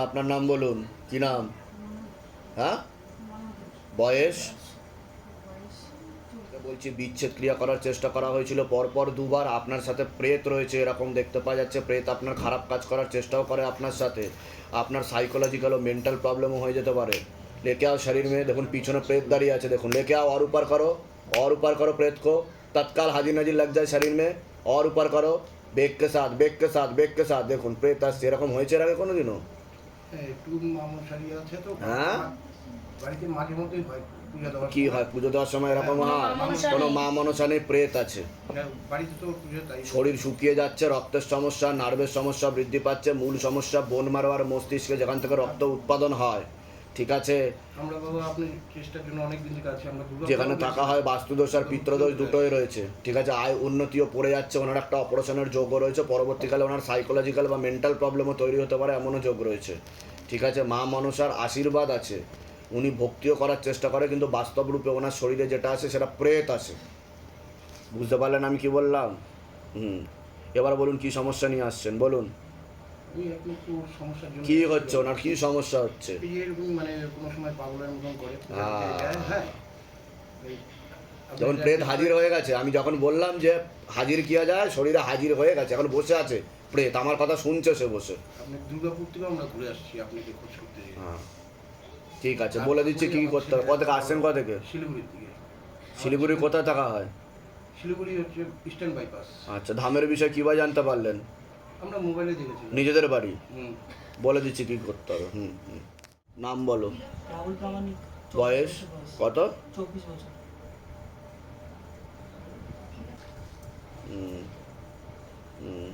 আপনার নাম বলুন। কি নাম? হ্যাঁ? বয়স? বলছি বিচ্ছেদ ক্রিয়া করার চেষ্টা করা হয়েছিল। পরপর দুবার আপনার সাথে প্রেত রয়েছে এরকম দেখতে পাওয়া যাচ্ছে। প্রেত আপনার খারাপ কাজ করার চেষ্টাও করে আপনার সাথে। আপনার সাইকোলজিক্যাল ও মেন্টাল প্রবলেমও হয়ে যেতে পারে। লেকে আও শরীর মেয়ে দেখুন পিছনে প্রেত দাঁড়িয়ে আছে। দেখুন লেকে আও আর উপার করো অর উপার করো প্রেত কো। তৎকাল হাজির নাজির লাগ যায় শরীর মেয়ে और উপার করো বেগকে সাথ বেগকে সাথ বেগকে সাথ। দেখুন প্রেত আসছে এরকম হয়েছে আগে কোনো দিনও কি হয়? পুজো দেওয়ার সময় এরকম হয় কোনো মা মনসা নেই প্রেত আছে? হ্যাঁ, শরীর শুকিয়ে যাচ্ছে রক্তের সমস্যা নার্ভের সমস্যা বৃদ্ধি পাচ্ছে মূল সমস্যা বোন মারবার মস্তিষ্কে যেখান থেকে রক্ত উৎপাদন হয়। ঠিক আছে? আমরা বাবা আপনি চেষ্টার জন্য অনেক দিন থেকে আমরা যেখানে থাকা হয় বাস্তুদোষ আর পিত্রদোষ দুটোই রয়েছে। ঠিক আছে আয় উন্নতিও পড়ে যাচ্ছে ওনার একটা অপারেশনের যোগও রয়েছে পরবর্তীকালে ওনার সাইকোলজিক্যাল বা মেন্টাল প্রবলেমও তৈরি হতে পারে এমনও যোগ রয়েছে। ঠিক আছে মা মনসার আশীর্বাদ আছে উনি ভক্তিও করার চেষ্টা করে কিন্তু বাস্তব রূপে ওনার শরীরে যেটা আছে সেটা প্রেত আছে। বুঝতে পারলেন আমি কি বললাম? হুম এবার বলুন কি সমস্যা নিয়ে আসছেন বলুন। কি হচ্ছে ওনার? কি সমস্যা হচ্ছে? মানে কোনো সময় পাগলের মতন করে। হ্যাঁ। হ্যাঁ। যখন প্রেত হাজির হয়ে গেছে আমি যখন বললাম যে হাজির কিয়া যায় শরীরে হাজির হয়ে গেছে এখন বসে আছে। প্রেত আমার কথা শুনছে সে বসে। হ্যাঁ। ঠিক আছে বলে দিচ্ছি কি কি করতে হবে। কোথা থেকে আসছেন কোথা থেকে? শিলিগুড়ির দিকে। শিলিগুড়ি কোথায় থাকা হয়? শিলিগুড়ি হচ্ছে ইস্টার্ন বাইপাস আচ্ছা ধামের বিষয়ে কীভাবে জানতে পারলেন? আমরা মোবাইলে দেখেছি। নিজেদের বাড়ি? বলে দিচ্ছি কি করতে হবে। হুম হুম। নাম বলো। রাহুল প্রামাণিক। বয়স? কত? চব্বিশ বছর। হুম হুম।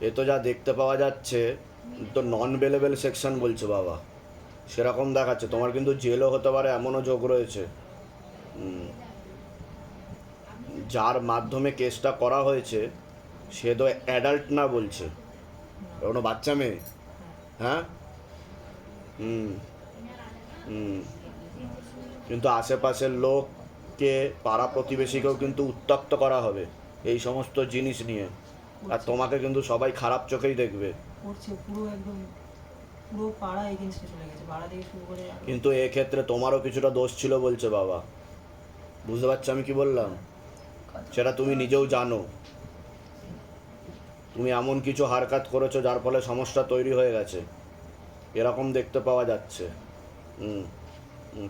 এ তো যা দেখতে পাওয়া যাচ্ছে তো নন বেলেবেল সেকশন বলছে বাবা। সেরকম দেখাচ্ছে। তোমার কিন্তু জেলও হতে পারে এমনও যোগ রয়েছে। হুম। যার মাধ্যমে কেসটা করা হয়েছে সে তো অ্যাডাল্ট না বলছে। কোনো বাচ্চা মেয়ে? হ্যাঁ? হুম হুম। কিন্তু আশেপাশের লোককে পাড়া প্রতিবেশীকেও কিন্তু উত্তপ্ত করা হবে এই সমস্ত জিনিস নিয়ে। আর তোমাকে কিন্তু সবাই খারাপ চোখেই দেখবে। পুরো একদম পুরো পাড়া এগেনস্টে চলে গেছে পাড়া থেকে শুরু করে কিন্তু এক্ষেত্রে তোমারও কিছুটা দোষ ছিল বলছে বাবা। বুঝতে পারছ আমি কি বললাম? সেটা তুমি নিজেও জানো। তুমি এমন কিছু হারকাত করেছ যার ফলে সমস্যা তৈরি হয়ে গেছে। এরকম দেখতে পাওয়া যাচ্ছে। হুম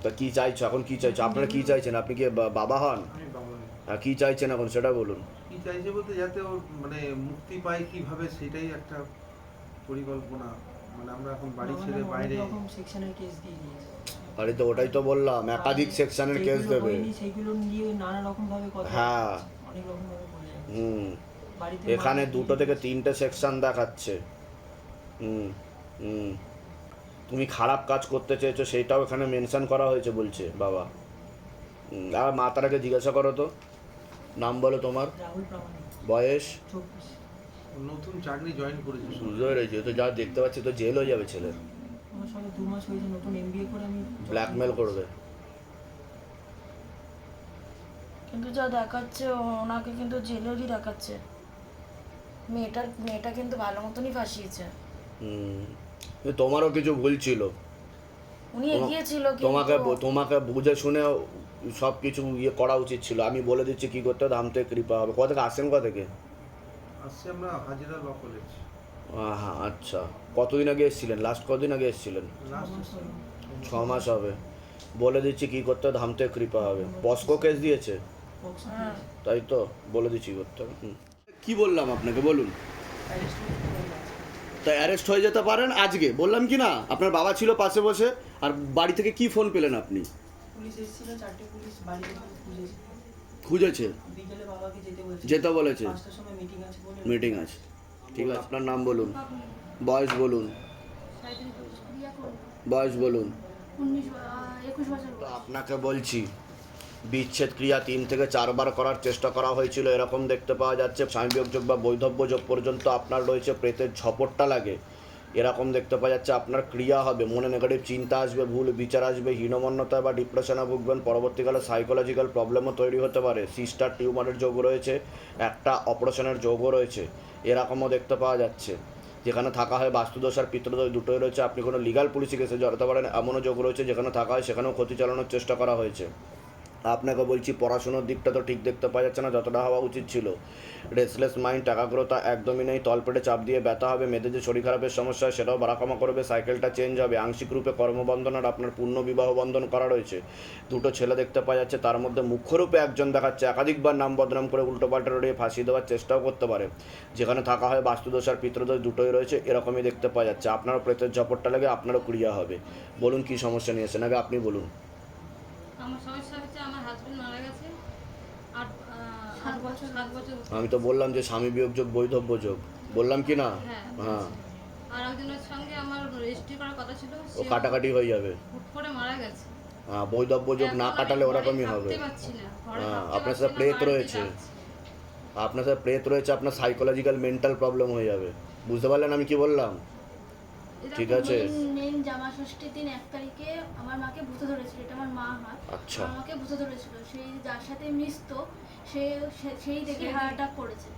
তা কি চাইছো? এখন কি চাইছো? আপনারা কি চাইছেন? আপনি কি বাবা হন? বাবা কি চাইছেন এখন সেটা বলুন। কি চাইছে বলতে যাতে ওর মানে মুক্তি পায় কীভাবে সেটাই একটা পরিকল্পনা। মানে আমরা এখন বাড়ি ছেড়ে বাইরে রকম সেকশনের কেস দিয়ে দিয়েছে। আরে তো ওটাই তো বললাম একাধিক সেকশনের কেস দেবে। হয়নি, নিয়ে নানা রকম ভাবে কথা হ্যাঁ। অনেক রকম ভাবে বলে হুম। এখানে দুটো থেকে তিনটে সেকশন দেখাচ্ছে। হুম হুম। তুমি খারাপ কাজ করতে চেয়েছো সেইটাও এখানে মেনশন করা হয়েছে বলছে বাবা। আর মাতারাকে জিজ্ঞাসা করো তো। নাম বলো তোমার। রাহুল বয়স? চব্বিশ। নতুন চাকরি জয়েন করেছে। বুঝতে পেরেছি তো যা দেখতে পাচ্ছি তো জেল হয়ে যাবে ছেলে। আমার সঙ্গে দু মাস হয়েছে নতুন এমবিএ করে আমি ব্ল্যাকমেল করবে। কিন্তু যা দেখাচ্ছে ওনাকে কিন্তু জেলেরই দেখাচ্ছে। মেয়েটার মেয়েটা কিন্তু ভালো মতনই ফাঁসিয়েছে। হুম তোমারও কিছু ভুল ছিল। উনি এগিয়েছিল তোমাকে তোমাকে বুঝে শুনে সব কিছু ইয়ে করা উচিত ছিল। আমি বলে দিচ্ছি কি করতে হবে ধাম থেকে কৃপা হবে। কোথা থেকে? আসেন কোথা থেকে? আসছে আমরা হাজিরা ল কলেজ হ্যাঁ আচ্ছা। কতদিন আগে এসেছিলেন? লাস্ট কতদিন আগে এসেছিলেন? ছ মাস হবে। বলে দিচ্ছি কি করতে হবে? ধাম কৃপা হবে। পস্কো কেস দিয়েছে? হ্যাঁ। তাই তো? বলে দিচ্ছি করতে হবে। কি বললাম আপনাকে? বলুন। তা অ্যারেস্ট হয়ে যেতে পারেন আজকে। বললাম কি না? আপনার বাবা ছিল পাশে বসে। আর বাড়ি থেকে কি ফোন পেলেন আপনি? পুলিশ এসেছিল চারটে পুলিশ বাড়ি থেকে খুঁজেছে। যেতে বলেছে। মিটিং আছে বলে। মিটিং আছে। ঠিক আছে আপনার নাম বলুন। বয়স বলুন। বয়স বলুন। আপনাকে বলছি বিচ্ছেদ ক্রিয়া তিন থেকে চারবার করার চেষ্টা করা হয়েছিল এরকম দেখতে পাওয়া যাচ্ছে। স্বামীবিয়োগ যোগ বা বৈধব্য যোগ পর্যন্ত আপনার রয়েছে প্রেতের ঝপটটা লাগে। এরকম দেখতে পাওয়া যাচ্ছে আপনার ক্রিয়া হবে, মনে নেগেটিভ চিন্তা আসবে, ভুল বিচার আসবে হীনমন্যতা বা ডিপ্রেশনে ভুগবেন, পরবর্তীকালে সাইকোলজিক্যাল প্রবলেমও তৈরি হতে পারে। সিস্টার টিউমারের যোগ রয়েছে, একটা অপারেশনের যোগও রয়েছে, এরকমও দেখতে পাওয়া যাচ্ছে। যেখানে থাকা হয় বাস্তুদোষ আর দুটোই রয়েছে, আপনি কোনো লিগাল পুলিশি কেসে জড়াতে পারেন, এমনও যোগ রয়েছে যেখানে থাকা হয় সেখানেও ক্ষতি চালানোর চেষ্টা করা হয়েছে। আপনাকে বলছি, পড়াশোনার দিকটা তো ঠিক দেখতে পাওয়া যাচ্ছে না, যতটা হওয়া উচিত ছিল। রেসলেস মাইন্ড টাকাগ্রতা একদমই নেই, তলপেটে চাপ দিয়ে ব্যথা হবে, মেয়েদের যে শরীর খারাপের সমস্যা, সেটাও বাড়াকামা করবে সাইকেলটা চেঞ্জ হবে, আংশিক রূপে কর্মবন্ধন আর আপনার পূর্ণ বিবাহ বন্ধন করা রয়েছে। দুটো ছেলে দেখতে পাওয়া যাচ্ছে, তার মধ্যে মুখ্যরূপে একজন দেখাচ্ছে, একাধিকবার নাম বদনাম করে উল্টোপাল্টা রড়িয়ে ফাঁসিয়ে দেওয়ার চেষ্টাও করতে পারে। যেখানে থাকা হয় বাস্তুদোষ আর পিতৃদোষ দুটোই রয়েছে, এরকমই দেখতে পাওয়া যাচ্ছে। আপনারও প্রেতের ঝপটটা লাগে আপনারও ক্রিয়া হবে। বলুন কি সমস্যা নিয়েছেন আগে আপনি বলুন। আমার সমস্যা হচ্ছে আমার হাজবেন্ড মারা গেছে। আট আট বছর বছর। সাত বছর। আমি তো বললাম যে স্বামী বিয়োগ যোগ বৈধব্য যোগ। বললাম কি না? হ্যাঁ হ্যাঁ। আর একজনের সঙ্গে আমার রেজিস্ট্রি করার কথা ছিল ও কাটাকাটি হয়ে যাবে। হুট করে মারা গেছে। হ্যাঁ বৈধব্য যোগ না কাটালে আমি ওরকমই হবে। হ্যাঁ, আপনার সাথে প্রেত রয়েছে। আপনার সাথে প্রেত রয়েছে আপনার সাইকোলজিক্যাল মেন্টাল প্রবলেম হয়ে যাবে। বুঝতে পারলেন আমি কি বললাম? ঠিক আছে। মেন জামা ষষ্ঠীর দিন এক তারিখে আমার মাকে ভূতে ধরেছিল এটা আমার মা হয়। আচ্ছা। আমাকে মাকে ভূতে ধরেছিল সেই যার সাথে মিশতো সে সেই দেখে হার্ট অ্যাটাক করেছে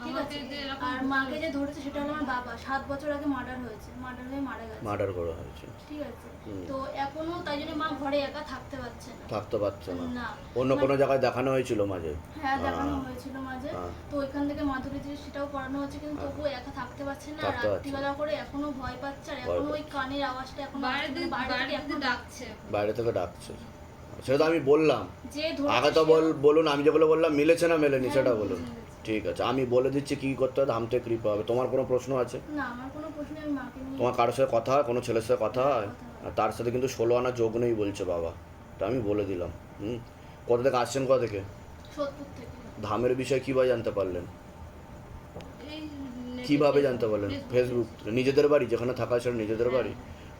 আর মাকে যে ধরেছে সেটা হলো আমার বাবা। সাত বছর আগে মার্ডার হয়েছে। মার্ডার হয়ে মারা গেছে। মার্ডার করা হয়েছে। ঠিক আছে। তো এখনও তাই জন্য মা ঘরে একা থাকতে পারছে না। থাকতে পারছে না। না। অন্য কোনো জায়গায় দেখানো হয়েছিল মাঝে? হ্যাঁ দেখানো হ্যাঁ। হয়েছিল মাঝে। হ্যাঁ। তো ওইখান থেকে মাধুরী যে সেটাও করানো হচ্ছে কিন্তু তবুও একা থাকতে পারছে না। রাত্রিবেলা করে এখনও ভয় পাচ্ছে আর এখনও ওই কানের আওয়াজটা এখনও বাইরে দিয়ে- বাইরে থেকে ডাকছে। বাইরে থেকে ডাকছে। সেটা তো আমি বললাম। যে আগে তো বল বলুন আমি যেগুলো বললাম মিলেছে না মেলেনি হ্যাঁ, সেটা বলুন। ঠিক আছে আমি বলে দিচ্ছি কি করতে হবে ধামতে কৃপা হবে। তোমার কোনো প্রশ্ন আছে? না আমার কোনো প্রশ্ন আমি মাকে নিয়ে তোমার কারোর সাথে কথা হয়? কোনো ছেলের সাথে কথা হয়? আর তার সাথে কিন্তু ষোলো আনা যোগ নেই বলছে বাবা। তা আমি বলে দিলাম হুম? কোথা থেকে আসছেন কোথা থেকে? সোদপুর থেকে। ধামের বিষয়ে কীভাবে জানতে পারলেন? কীভাবে জানতে পারলেন? ফেসবুক- নিজেদের বাড়ি যেখানে থাকা সেটা নিজেদের হ্যাঁ। বাড়ি।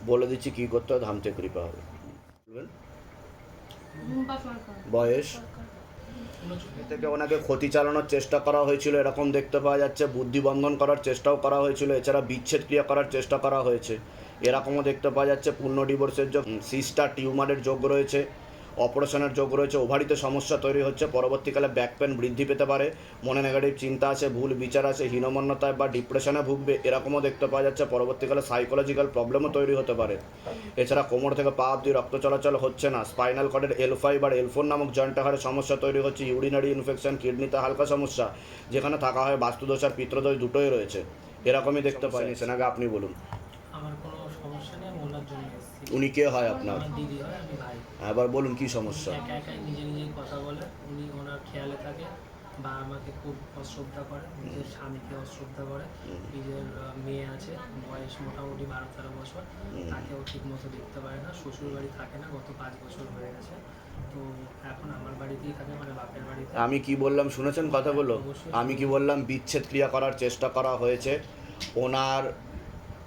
বলে দিচ্ছি কি করতে হয় ধামতে কৃপা হবে? বয়স? থেকে ওনাকে ক্ষতি চালানোর চেষ্টা করা হয়েছিল, এরকম দেখতে পাওয়া যাচ্ছে। বুদ্ধিবন্ধন করার চেষ্টাও করা হয়েছিল, এছাড়া বিচ্ছেদ ক্রিয়া করার চেষ্টা করা হয়েছে। এরকমও দেখতে পাওয়া যাচ্ছে পূর্ণ ডিভোর্সের যোগ সিস্টার টিউমারের যোগ রয়েছে। অপারেশনের যোগ রয়েছে ওভারিতে সমস্যা তৈরি হচ্ছে পরবর্তীকালে ব্যাক পেন বৃদ্ধি পেতে পারে। মনে নেগেটিভ চিন্তা আছে ভুল বিচার আছে হীনমন্যতায় বা ডিপ্রেশনে ভুগবে এরকমও দেখতে পাওয়া যাচ্ছে পরবর্তীকালে সাইকোলজিক্যাল প্রবলেমও তৈরি হতে পারে। এছাড়া কোমর থেকে পা অব্দি রক্ত চলাচল হচ্ছে না স্পাইনাল কর্ডের এল ফাইভ আর এল ফোর নামক জয়েন্ট আকারে সমস্যা তৈরি হচ্ছে ইউরিনারি ইনফেকশন কিডনিতে হালকা সমস্যা যেখানে থাকা হয় বাস্তুদোষ আর পিত্রদোষ দুটোই রয়েছে। এরকমই দেখতে পাইনি সেনাকে আপনি বলুন। আমার কোনো সমস্যা নেই ওনার জন্য উনি কে হয় আপনার? দিদি হয় আমি ভাই। এবার বলুন কি সমস্যা? একা একাই নিজে নিজেই কথা বলে উনি ওনার খেয়ালে থাকে বা আমাকে খুব অশ্রদ্ধা করে নিজের স্বামীকে অশ্রদ্ধা করে নিজের মেয়ে আছে বয়স মোটামুটি বারো তেরো বছর তাকেও ঠিক মতো দেখতে পারে না শ্বশুর বাড়ি থাকে না গত পাঁচ বছর হয়ে গেছে। তো এখন আমার বাড়িতেই থাকে মানে বাপের বাড়িতে। আমি কি বললাম শুনেছেন কথাগুলো? আমি কি বললাম বিচ্ছেদ ক্রিয়া করার চেষ্টা করা হয়েছে। ওনার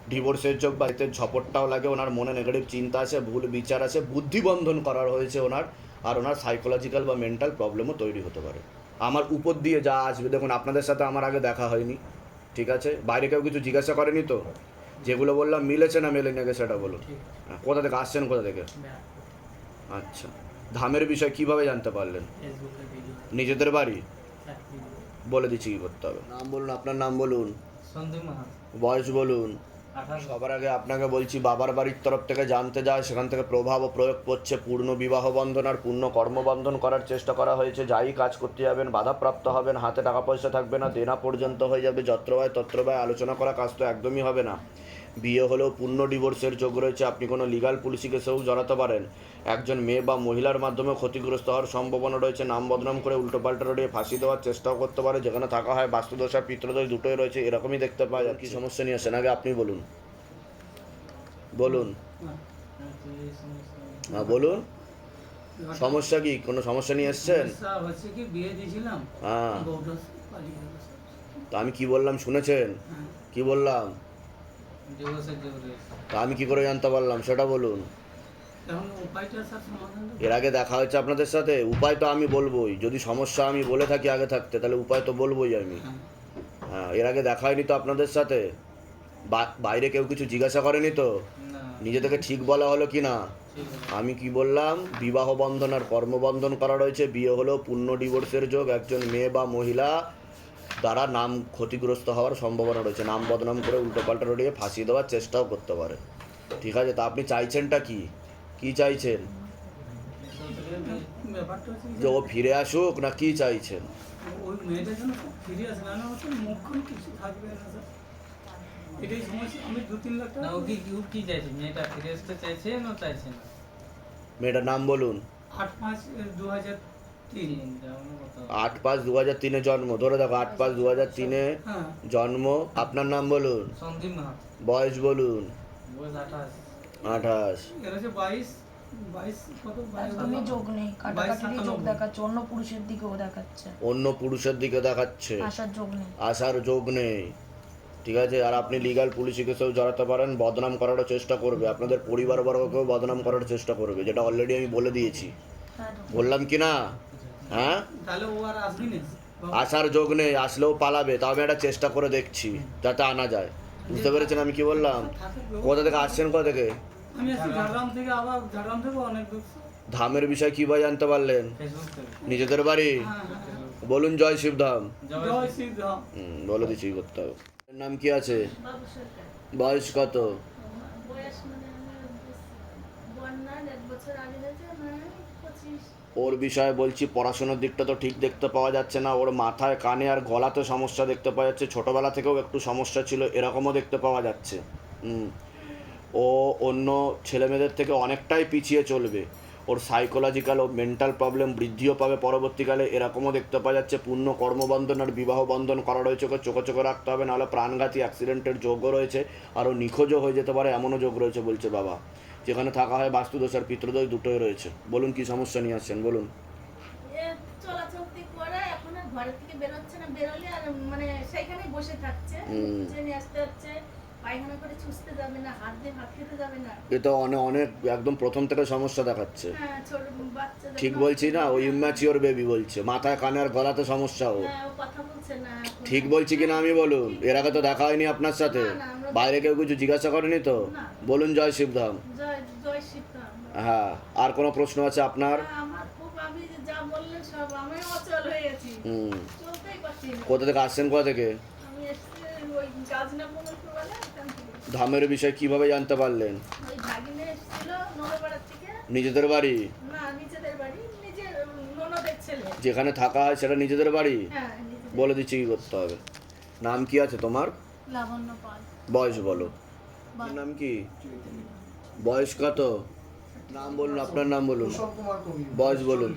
ডিভোর্সের যোগ বাড়িতে ঝপটটাও লাগে ওনার মনে নেগেটিভ চিন্তা আছে ভুল বিচার আছে বুদ্ধিবন্ধন করার হয়েছে ওনার আর ওনার সাইকোলজিক্যাল বা মেন্টাল প্রবলেমও তৈরি হতে পারে। আমার উপর দিয়ে যা আসবে দেখুন আপনাদের সাথে আমার আগে দেখা হয়নি ঠিক আছে? বাইরে কেউ কিছু জিজ্ঞাসা করেনি তো? যেগুলো বললাম মিলেছে না মেলে আগে সেটা বলুন। হ্যাঁ, কোথা থেকে আসছেন কোথা থেকে? আচ্ছা। ধামের বিষয় কীভাবে জানতে পারলেন? নিজেদের বাড়ি? বলে দিচ্ছি কি করতে হবে। নাম বলুন আপনার নাম বলুন। সন্দীপ বয়স বলুন। সবার আগে আপনাকে বলছি, বাবার বাড়ির তরফ থেকে জানতে যায়, সেখান থেকে প্রভাব ও প্রয়োগ করছে পূর্ণ বিবাহ বন্ধন আর পূর্ণ কর্মবন্ধন করার চেষ্টা করা হয়েছে। যাই কাজ করতে যাবেন, বাধাপ্রাপ্ত হবেন, হাতে টাকা পয়সা থাকবে না, দেনা পর্যন্ত হয়ে যাবে যত্রবায় তত্রবায় আলোচনা করা কাজ তো একদমই হবে না। বিয়ে হলেও পূর্ণ ডিভোর্সের যোগ রয়েছে। আপনি কোনো লিগাল পুলিশি কেসেও জড়াতে পারেন। একজন মেয়ে বা মহিলার মাধ্যমে ক্ষতিগ্রস্ত হওয়ার সম্ভাবনা রয়েছে। নাম বদনাম করে উল্টোপাল্টা রড়িয়ে ফাঁসি দেওয়ার চেষ্টাও করতে পারে। যেখানে থাকা হয় বাস্তুদোষ আর পিতৃদোষ দুটোই রয়েছে। এরকমই দেখতে পাওয়া যায় কি সমস্যা নিয়ে আসেন? আগে আপনি বলুন। বলুন। হ্যাঁ বলুন। সমস্যা কি? কোনো সমস্যা নিয়ে এসছেন? হ্যাঁ। তা আমি কি বললাম? শুনেছেন? হ্যাঁ। কি বললাম? তা আমি কি করে জানতে পারলাম? সেটা বলুন। এর আগে দেখা হয়েছে আপনাদের সাথে? উপায় তো আমি বলবোই। যদি সমস্যা আমি বলে থাকি আগে থাকতে তাহলে উপায় তো বলবোই আমি। হ্যাঁ। হ্যাঁ এর আগে দেখা হয়নি তো আপনাদের সাথে? বাইরে কেউ কিছু জিজ্ঞাসা করেনি তো? নিজে থেকে ঠিক বলা হলো কি না? আমি কি বললাম? বিবাহ বন্ধন আর কর্মবন্ধন করা রয়েছে। বিয়ে হলো পূর্ণ ডিভোর্সের যোগ। একজন মেয়ে বা মহিলা দ্বারা নাম ক্ষতিগ্রস্ত হওয়ার সম্ভাবনা রয়েছে। নাম বদনাম করে উল্টোপাল্টা রড়িয়ে ফাঁসিয়ে দেওয়ার চেষ্টাও করতে পারে। ঠিক আছে তা আপনি চাইছেনটা কি? কি চাইছেন? যে ও ফিরে আসুক না কি চাইছেন? মেয়েটার নাম বলুন। আট পাঁচ দু হাজার আট পাঁচ দু হাজার তিনে জন্ম ধরে দেখো আট পাঁচ দু হাজার তিনে হ্যাঁ জন্ম। আপনার নাম বলুন। সন্দীপ বয়স বলুন। আঠাশ। অন্য পুরুষের দিকেও দেখাচ্ছে। অন্য পুরুষের দিকে দেখাচ্ছে। আসার যোগ নেই। আসার যোগ নেই। ঠিক আছে আর আপনি লিগাল পুলিশে কেসেও জড়াতে পারেন বদনাম করারও চেষ্টা করবে। আপনাদের পরিবারবর্গকেও বদনাম করার চেষ্টা করবে যেটা অলরেডি আমি বলে দিয়েছি। বললাম কি না? হ্যাঁ? তাহলে ও আর আসবি না। আসার যোগ নেই আসলেও পালাবে তাও আমি একটা চেষ্টা করে দেখছি যাতে আনা যায়। বুঝতে পেরেছেন আমি কি বললাম? কোথা থেকে আসছেন কোথা থেকে? আমি আসছি ঝাড়গ্রাম থেকে আবার ঝাড়গ্রাম থেকে অনেক দূর। ধামের বিষয় কীভাবে জানতে পারলেন? নিজেদের বাড়ি? হ্যাঁ হ্যাঁ বলুন জয় শিবধাম জয় জয় শ্রী রাম হুম, বলে দিচ্ছি করতে হবে। নাম কি আছে? বয়স কত? বয়স মানে আমার বন্যার এক বছর আগে ওর বিষয়ে বলছি, পড়াশোনার দিকটা তো ঠিক দেখতে পাওয়া যাচ্ছে না। ওর মাথায়, কানে আর গলাতে সমস্যা দেখতে পাওয়া যাচ্ছে। ছোটোবেলা থেকেও একটু সমস্যা ছিল, এরকমও দেখতে পাওয়া যাচ্ছে। ও অন্য ছেলেমেয়েদের থেকে অনেকটাই পিছিয়ে চলবে। ওর সাইকোলজিক্যাল ও মেন্টাল প্রবলেম বৃদ্ধিও পাবে পরবর্তীকালে, এরকমও দেখতে পাওয়া যাচ্ছে। পূর্ণ কর্মবন্ধন আর বিবাহ বন্ধন করা রয়েছে, ওকে চোখে চোখে রাখতে হবে। নাহলে প্রাণঘাতী অ্যাক্সিডেন্টের যোগও রয়েছে, আরও নিখোঁজও হয়ে যেতে পারে, এমনও যোগ রয়েছে বলছে বাবা। যেখানে থাকা হয় বাস্তুদোষ আর পিতৃদোষ দুটোই রয়েছে। বলুন কি সমস্যা নিয়ে আসছেন? বলুন। ঘরের থেকে বেরোচ্ছে না। বেরোলে আর মানে সেখানে বসে থাকছে। আসতে হচ্ছে পায়খানা করে ছুঁচতে যাবে না হাত দিয়ে ভাত খেতে যাবে না। এটা অনেক অনেক একদম প্রথম থেকে সমস্যা দেখাচ্ছে। হ্যাঁ ছোট বাচ্চা ঠিক বলছি না ওই ইম্যাচিওর বেবি বলছে। মাথায় কানে আর গলাতে সমস্যা ও। হ্যাঁ ও কথা বলছে না ঠিক বলছি কিনা আমি বলুন? এর আগে তো দেখা হয়নি আপনার সাথে। বাইরে কেউ কিছু জিজ্ঞাসা করেনি তো? বলুন জয় শিবধাম। হ্যাঁ আর কোনো প্রশ্ন আছে আপনার? কোথা থেকে আসছেন কোথা থেকে আমি এসছি ওই গাজনা মঙ্গলপুর বলে ওখান থেকে ধামের বিষয় কীভাবে জানতে পারলেন? নিজেদের বাড়ি? যেখানে থাকা হয় সেটা নিজেদের বাড়ি? হ্যাঁ বলে দিচ্ছি কি করতে হবে। নাম কি আছে তোমার? লাবণ্য বয়স বলো। নাম কি? বয়স কত? নাম বলুন আপনার নাম বলুন। বয়স বলুন।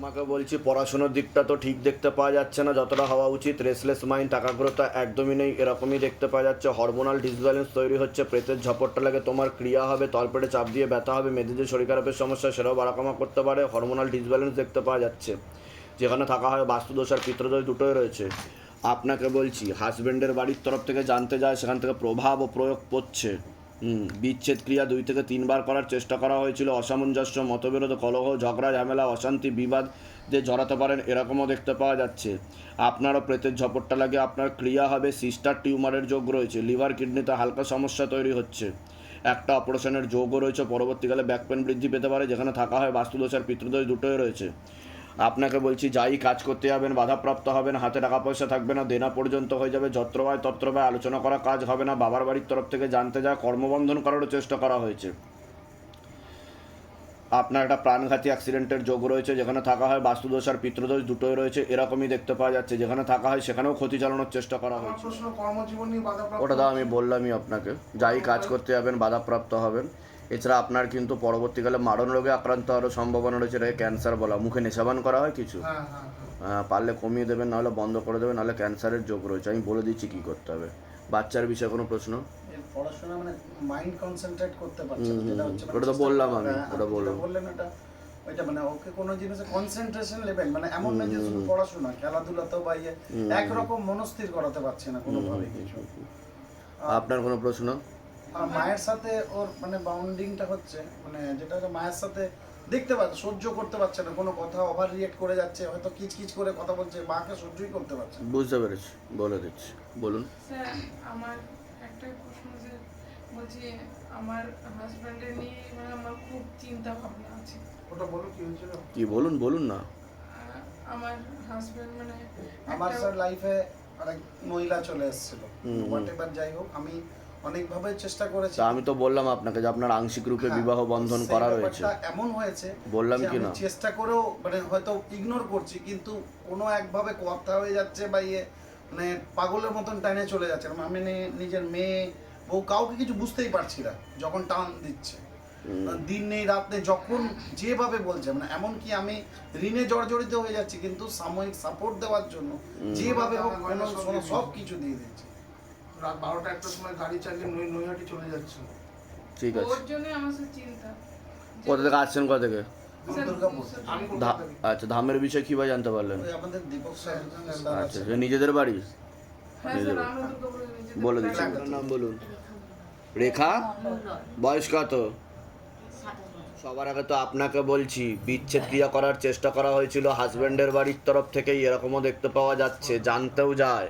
তোমাকে বলছি, পড়াশোনার দিকটা তো ঠিক দেখতে পাওয়া যাচ্ছে না, যতটা হওয়া উচিত রেসলেস মাইন্ড টাকাগ্রতা একদমই নেই, এরকমই দেখতে পাওয়া যাচ্ছে হরমোনাল ডিসব্যালেন্স তৈরি হচ্ছে প্রেতের ঝপটটা লাগে, তোমার ক্রিয়া হবে তলপেটে চাপ দিয়ে ব্যথা হবে মেয়েদের শরীর খারাপের সমস্যা, সেটাও বাড়াকামা করতে পারে হরমোনাল ডিসব্যালেন্স দেখতে পাওয়া যাচ্ছে। যেখানে থাকা হয় বাস্তুদোষ আর পিত্রদোষ দুটোই রয়েছে। আপনাকে বলছি হাজব্যান্ডের বাড়ির তরফ থেকে জানতে যায়, সেখান থেকে প্রভাব ও প্রয়োগ পড়ছে। বিচ্ছেদ ক্রিয়া দুই থেকে তিনবার করার চেষ্টা করা হয়েছিল। অসামঞ্জস্য, মতবিরোধ, কলহ, ঝগড়া, ঝামেলা, অশান্তি, বিবাদ দিয়ে জড়াতে পারেন, এরকমও দেখতে পাওয়া যাচ্ছে। আপনারও প্রেতের ঝপটটা লাগে, আপনার ক্রিয়া হবে সিস্টার টিউমারের যোগ রয়েছে, লিভার কিডনিতে হালকা সমস্যা তৈরি হচ্ছে। একটা অপারেশনের যোগও রয়েছে, পরবর্তীকালে ব্যাক পেন বৃদ্ধি পেতে পারে, যেখানে থাকা হয় বাস্তুদোষ আর পিতৃদোষ দুটোই রয়েছে। আপনাকে বলছি যাই কাজ করতে যাবেন বাধাপ্রাপ্ত হবেন হাতে টাকা পয়সা থাকবে না দেনা পর্যন্ত হয়ে যাবে যত্র হয় তত্র হয় আলোচনা করা কাজ হবে না বাবার বাড়ির তরফ থেকে জানতে যায় কর্মবন্ধন করারও চেষ্টা করা হয়েছে। আপনার একটা প্রাণঘাতী অ্যাক্সিডেন্টের যোগ রয়েছে যেখানে থাকা হয় বাস্তুদোষ আর পিতৃদোষ দুটোই রয়েছে এরকমই দেখতে পাওয়া যাচ্ছে যেখানে থাকা হয় সেখানেও ক্ষতি চালানোর চেষ্টা করা হয়েছে। ওটা তো আমি বললামই আপনাকে যাই কাজ করতে যাবেন বাধাপ্রাপ্ত হবেন। এছাড়া আপনার কিন্তু পরবর্তীকালে মারণ রোগে আক্রান্ত হওয়ারও সম্ভাবনা রয়েছে এটাকে ক্যান্সার বলা মুখে নেশাবান করা হয় কিছু? হ্যাঁ হ্যাঁ হ্যাঁ। পারলে কমিয়ে দেবেন নাহলে বন্ধ করে দেবেন নাহলে ক্যান্সারের যোগ রয়েছে। আমি বলে দিচ্ছি কী করতে হবে। বাচ্চার বিষয়ে কোনো প্রশ্ন? পড়াশোনা মানে মাইন্ড কনসেন্ট্রেট করতে পারছে ওটা তো বললাম আমি, ওটা বললাম। বললেন ওটা ওইটা মানে ওকে কোনো জিনিসে কনসেন্ট্রেশন লেভেল মানে এমন না যে শুধু পড়াশোনা খেলাধুলাতেও বা ইয়ে একরকম মনস্থির করাতে পারছে না কোনোভাবে কিছু। আপনার কোনো প্রশ্ন? মায়ের সাথে ওর মানে বাউন্ডিংটা হচ্ছে মানে যেটা মায়ের সাথে দেখতে পাচ্ছে সহ্য করতে পারছে না কোনো কথা ওভার রিয়েক্ট করে যাচ্ছে হয়তো কিচ কিচ করে কথা বলছে মাকে সহ্যই করতে পারছে না। বুঝতে পেরেছি বলে দিচ্ছি বলুন। স্যার আমার একটা প্রশ্ন যে বলছি আমার হাজব্যান্ডের নিয়ে মানে আমার খুব চিন্তা ভাবনা আছে। ওটা বলো কি হয়েছিল? কি বলুন বলুন না। আমার হাজবেন্ড মানে আমার স্যার লাইফে অনেক মহিলা চলে এসেছিল। হোয়াট এভার যাই হোক আমি অনেকভাবে চেষ্টা করেছি। আমি তো বললাম আপনাকে যে আপনার আংশিক রূপে হ্যাঁ, বিবাহ বন্ধন করা রয়েছে এমন হয়েছে বললাম কি না? চেষ্টা করেও মানে হয়তো ইগনোর করছি কিন্তু কোনো একভাবে কথা হয়ে যাচ্ছে বা ইয়ে মানে পাগলের মতন টাইনে চলে যাচ্ছে। আমি নিজের মেয়ে বউ কাউকে কিছু বুঝতেই পারছি না যখন টান দিচ্ছে। দিন নেই রাত নেই যখন যেভাবে বলছে মানে এমনকি আমি ঋণে জর্জরিত হয়ে যাচ্ছি কিন্তু সাময়িক সাপোর্ট দেওয়ার জন্য যেভাবে হোক সব কিছু দিয়ে দিচ্ছি। রাত বারোটা একটার সময় গাড়ি চালিয়ে নই নৈহাটি চলে যাচ্ছে ঠিক আছে। ওর জন্য আমার সাথে চিন্তা। কোথা থেকে আসছেন কোথা থেকে? আমি ধা- আচ্ছা ধামের বিষয়ে কীভাবে জানতে পারলেন? ওই আমাদের দীপক স্যার আচ্ছা সে নিজেদের বাড়ি? হ্যাঁ স্যার আমরা দুর্গাপুরে নিজেদের বলে দিচ্ছি নাম বলুন। রেখা? বয়স কত? সবার আগে তো আপনাকে বলছি বিচ্ছেদ ক্রিয়া করার চেষ্টা করা হয়েছিল হাজব্যান্ডের বাড়ির তরফ থেকেই এরকমও দেখতে পাওয়া যাচ্ছে জানতেও যায়।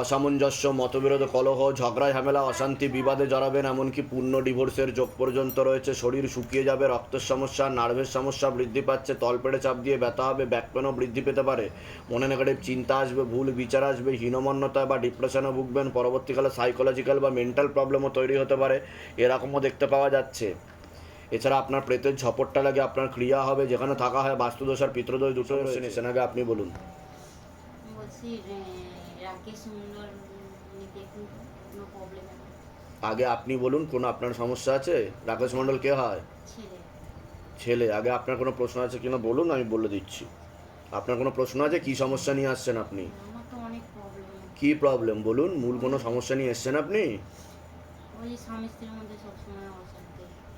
অসামঞ্জস্য মতবিরোধ কলহ ঝগড়া ঝামেলা অশান্তি বিবাদে জড়াবেন এমনকি পূর্ণ ডিভোর্সের যোগ পর্যন্ত রয়েছে। শরীর শুকিয়ে যাবে রক্তের সমস্যা নার্ভের সমস্যা বৃদ্ধি পাচ্ছে তলপেটে চাপ দিয়ে ব্যথা হবে ব্যাকপেনও বৃদ্ধি পেতে পারে। মনে নেগেটিভ চিন্তা আসবে ভুল বিচার আসবে হীনমন্যতা বা ডিপ্রেশনে ভুগবেন পরবর্তীকালে সাইকোলজিক্যাল বা মেন্টাল প্রবলেমও তৈরি হতে পারে। এরকমও দেখতে পাওয়া যাচ্ছে। এছাড়া আপনার প্রেতের ঝপটটা লাগে আপনার ক্রিয়া হবে যেখানে থাকা হয় বাস্তুদোষ আর পিতৃদোষ দুটো রয়েছে। আগে আপনি বলুন। বলছি মন্ডল কোনো আগে আপনি বলুন কোনো আপনার সমস্যা আছে? রাকেশ মণ্ডল কে হয়? ছেলে। আগে আপনার কোনো প্রশ্ন আছে কিনা বলুন আমি বলে দিচ্ছি। আপনার কোনো প্রশ্ন আছে? কি সমস্যা নিয়ে আসছেন আপনি? কি প্রবলেম বলুন মূল কোনো সমস্যা নিয়ে এসছেন আপনি?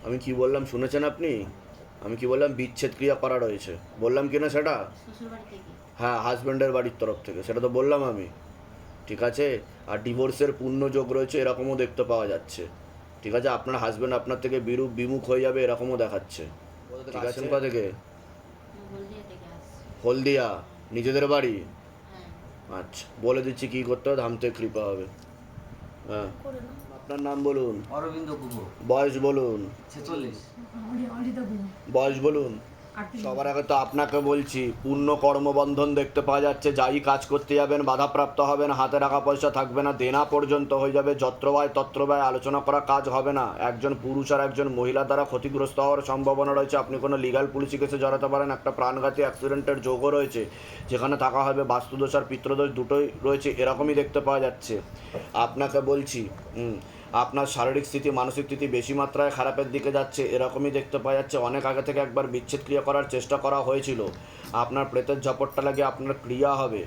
আমি কি বললাম শুনেছেন আপনি? আমি কি বললাম বিচ্ছেদ ক্রিয়া করা রয়েছে। বললাম কি না সেটা হ্যাঁ হাজব্যান্ডের বাড়ির তরফ থেকে সেটা তো বললাম আমি। ঠিক আছে? আর ডিভোর্সের পূর্ণ যোগ রয়েছে এরকমও দেখতে পাওয়া যাচ্ছে। ঠিক আছে? আপনার হাজব্যান্ড আপনার থেকে বিরূপ বিমুখ হয়ে যাবে এরকমও দেখাচ্ছে। ঠিক আছে? কোথা থেকে? হলদিয়া নিজেদের বাড়ি? হ্যাঁ। আচ্ছা বলে দিচ্ছি কি করতে হবে? ধামতে কৃপা হবে। হ্যাঁ। আপনার নাম বলুন। অরবিন্দ বয়স বলুন। বয়স বলুন। সবার আগে তো আপনাকে বলছি, পূর্ণ কর্মবন্ধন দেখতে পাওয়া যাচ্ছে, যাই কাজ করতে যাবেন, বাধাপ্রাপ্ত হবেন, হাতে রাখা পয়সা থাকবে না, দেনা পর্যন্ত হয়ে যাবে যত্রবায় তত্রবায় আলোচনা করা কাজ হবে না। একজন পুরুষ আর একজন মহিলা দ্বারা ক্ষতিগ্রস্ত হওয়ার সম্ভাবনা রয়েছে। আপনি কোনো লিগাল পুলিশি কেসে জড়াতে পারেন, একটা প্রাণঘাতী অ্যাক্সিডেন্টের যোগও রয়েছে, যেখানে থাকা হবে বাস্তুদোষ আর পিত্রদোষ দুটোই রয়েছে, এরকমই দেখতে পাওয়া যাচ্ছে। আপনাকে বলছি হুম আপনার শারীরিক স্থিতি, মানসিক স্থিতি বেশি মাত্রায় খারাপের দিকে যাচ্ছে, এরকমই দেখতে পাওয়া যাচ্ছে। অনেক আগে থেকে একবার বিচ্ছেদ ক্রিয়া করার চেষ্টা করা হয়েছিল। আপনার প্রেতের ঝপটটা লাগে আপনার ক্রিয়া হবে।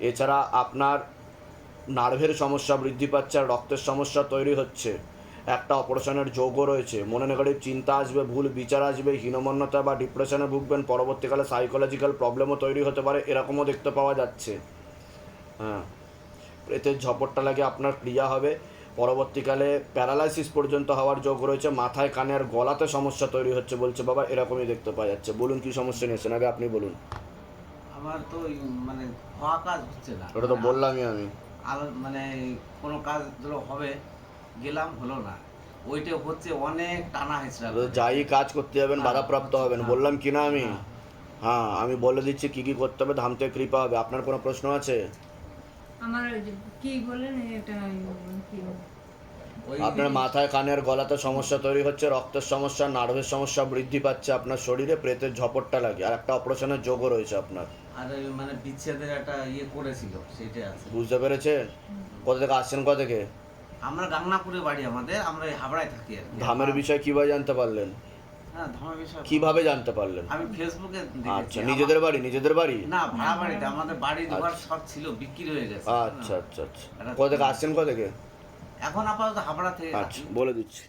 এছাড়া আপনার নার্ভের সমস্যা বৃদ্ধি পাচ্ছে আর রক্তের সমস্যা তৈরি হচ্ছে। একটা অপারেশনের যোগও রয়েছে। মনে নেগেটিভ চিন্তা আসবে, ভুল বিচার আসবে হীনমন্যতা বা ডিপ্রেশনে ভুগবেন, পরবর্তীকালে সাইকোলজিক্যাল প্রবলেমও তৈরি হতে পারে, এরকমও দেখতে পাওয়া যাচ্ছে। হ্যাঁ। প্রেতের ঝপটটা লাগে আপনার ক্রিয়া হবে। পরবর্তীকালে প্যারালাইসিস পর্যন্ত হওয়ার যোগ রয়েছে মাথায় কানে আর গলাতে সমস্যা তৈরি হচ্ছে বলছে বাবা এরকমই দেখতে পাওয়া যাচ্ছে। বলুন কি সমস্যা নিয়েছেন আগে আপনি বলুন। আমার তো মানে হওয়া কাজ হচ্ছে না। ওটা তো বললামই আমি। মানে কোনো কাজ ধরো হবে গেলাম হলো না। ওইটা হচ্ছে অনেক টানা তো যাই কাজ করতে যাবেন বাধাপ্রাপ্ত হবেন। বললাম কি না আমি? হ্যাঁ। আমি বলে দিচ্ছি কি কি করতে হবে ধামতে কৃপা হবে। আপনার কোনো প্রশ্ন আছে? আমার কি বললেন এটা কি আপনার মাথায় কানের গলাতে সমস্যা তৈরি হচ্ছে রক্তের সমস্যা নার্ভের সমস্যা বৃদ্ধি পাচ্ছে আপনার শরীরে প্রেতের ঝপটটা লাগে। আর একটা অপারেশনের যোগও রয়েছে আপনার। আর মানে বিচ্ছেদের একটা ইয়ে করেছিল সেটা আছে। বুঝতে পেরেছেন কোথা থেকে আসছেন কোথা থেকে? আমরা গাংনাপুরে বাড়ি আমাদের আমরা হাবড়ায় থাকি ধামের বিষয়ে কীভাবে জানতে পারলেন? কীভাবে জানতে পারলেন? আমি ফেসবুকে আচ্ছা নিজেদের বাড়ি নিজেদের বাড়ি? না ভাড়া বাড়িতে আমাদের বাড়ি দুবার সব ছিল বিক্রি হয়ে গেছে। আচ্ছা আচ্ছা আচ্ছা। কোথা থেকে আসছেন কোথা থেকে? এখন আপাতত হাবড়া থেকে আচ্ছা বলে দিচ্ছি।